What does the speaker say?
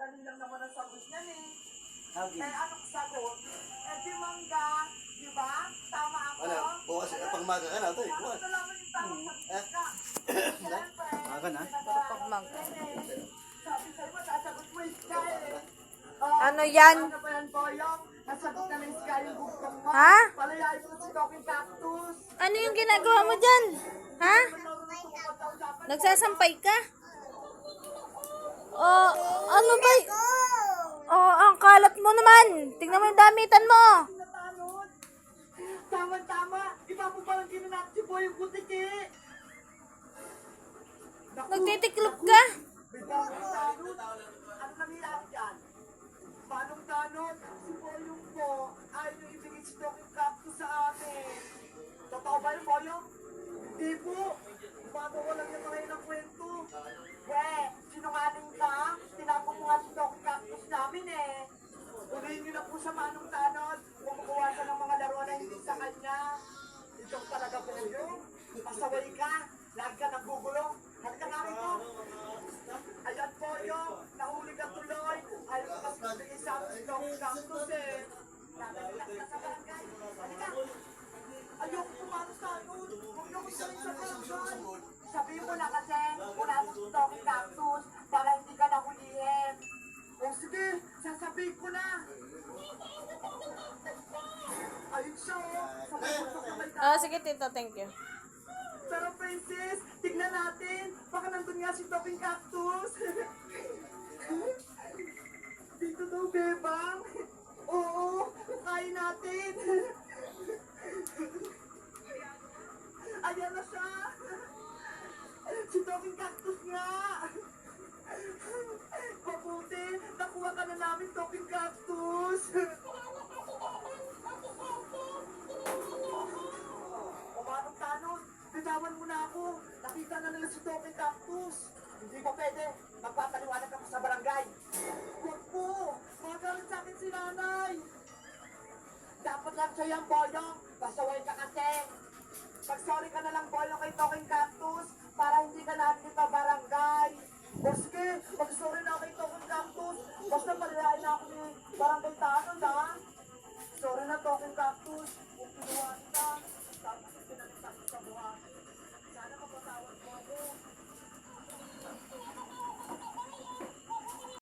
dali lang naman ang sagot niyan eh. Saging. Eh, anong sagot? Eh, di mangga, di ba? Tama ako. Ano, bukas, eh, pangmaga ka na, ito eh, Ano bukas. na lang yung tamang sagot Eh? Siyempre, Maga na? sinaga- pagmangga. Eh, Sabi sa'yo, masasagot mo yung sky eh. Ano yan? Ano ba yan, Boyong? Nasagot na ng sky yung mo. Ha? Palayain mo si Talking Cactus. Ano yung ginagawa mo dyan? Ha? Nagsasampay ka? Oh, ano ba? Oh, ang kalat mo naman. Tingnan mo yung damitan mo. Tama-tama. Iba po parang ginanap si Boy yung butiki. Nagtitiklop ka? Ano nangyayari dyan? Ulihin niyo na po sa manong tanod. Kumukuha siya ng mga laro na hindi sa kanya. Ito talaga po yun. Pasaway ka. Lagi ka nagugulo. Halika nga rito. Ayan po yun. Nahuli ka tuloy. Ayaw ko kasi bigay sa amin si Talking Cactus eh. Ka sige tito, thank you. Pero princess, tignan natin. Baka nandun nga si Talking Cactus. Dito daw, bebang. Oo, kain natin. Ayan na siya. Si Talking Cactus nga. Na ako. Nakita na nila si Talking Cactus. Hindi pa pwede. Magpapaliwanag ako sa barangay. Huwag po. Magalit sa akin si nanay. Dapat lang siya yung boyong. Pasaway ka kasi. Pag-sorry ka na lang boyong kay Talking Cactus